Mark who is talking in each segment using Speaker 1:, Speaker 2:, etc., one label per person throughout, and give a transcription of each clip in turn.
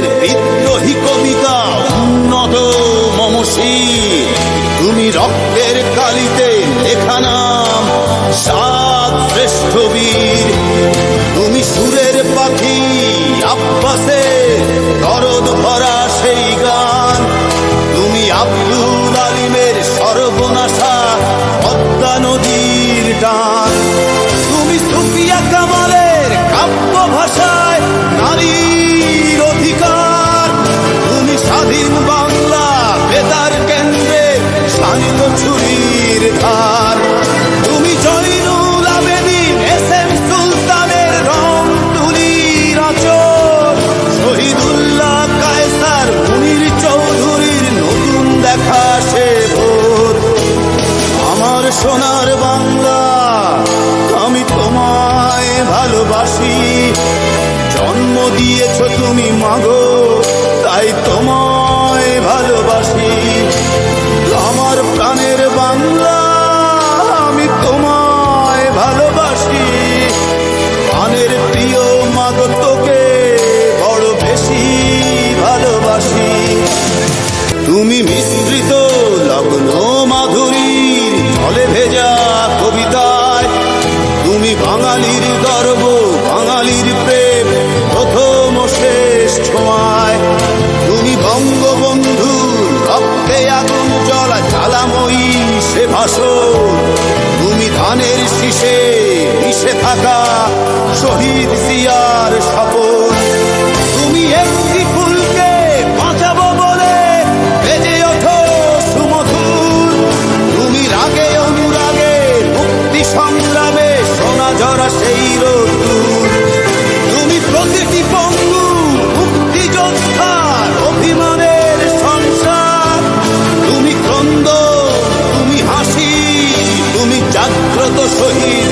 Speaker 1: বিদ্রোহী কবিতা, উন্নত মমসি তুমি রক্তের কালিতে লেখা নাম, সাত শ্রেষ্ঠ বীর। তুমি সুরের পাখি আব্বাসে দিয়েছ তুমি মাগো, তাই তোমায় ভালোবাসি। আমার প্রাণের বাংলা আমি তোমায় ভালোবাসি। প্রাণের প্রিয় মাগো, তোকে বড় বেশি ভালোবাসি। তুমি মিশ্রিত লগ্ন মাধুরীর, জলে ভেজা কবিতায়। তুমি বাঙালির গর্ব মিশে থাকা শহীদ জিয়ার শপথ। তুমি একটি ফুলকে বাঁচাবো বলে বেজে ওঠো সুমধুর। তুমি রাগে অনুরাগে, মুক্তি সংগ্রামে সোনা ঝরা সেই রোদ্দুর। তুমি প্রতিটি পঙ্গু মুক্তিযোদ্ধার অভিমানের সংসার। তুমি ক্রন্দ, তুমি হাসি, তুমি জাগ্রত শহীদ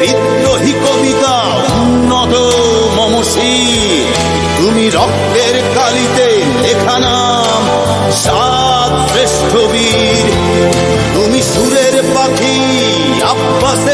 Speaker 1: বিদ্রোহী কবিতা উন্নত মমসী তুমি রক্তের কালিতে লেখা নাম, সাত শ্রেষ্ঠ বীর। তুমি সুরের পাখি, আব্বাসে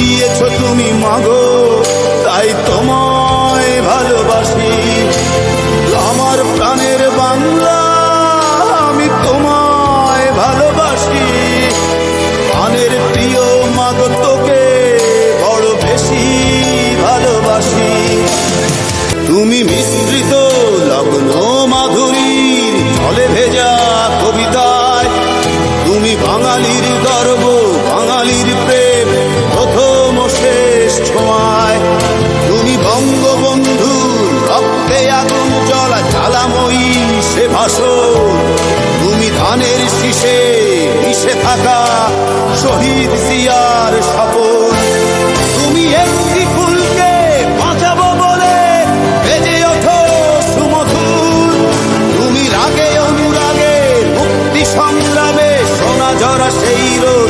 Speaker 1: দিয়েছ তুমি মাগো, তাই তোমায় ভালোবাসি। আমার প্রাণের বাংলা আমি তোমায় ভালোবাসি। প্রাণের প্রিয় মাগো, তোকে বড় বেশি ভালোবাসি। তুমি মিশ্রিত লগ্ন মাধুরীর জলে ভেজা কবিতায়, তুমি বাঙালির গর্ব আসর তুমি ধানের শীষে মিশে থাকা শহীদ জিয়ার শপথ। তুমি একটি ফুলকে বাঁচাবো বলে বেজে ওঠো সুমধুর। তুমি রাগে, অনুরাগে, মুক্তি সংগ্রামে সোনা জরা সেই রোদ।